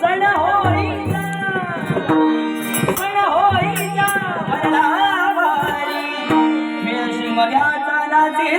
सण होईचा सण होईचा भरला वारी मिळशी मग्याचा नाचे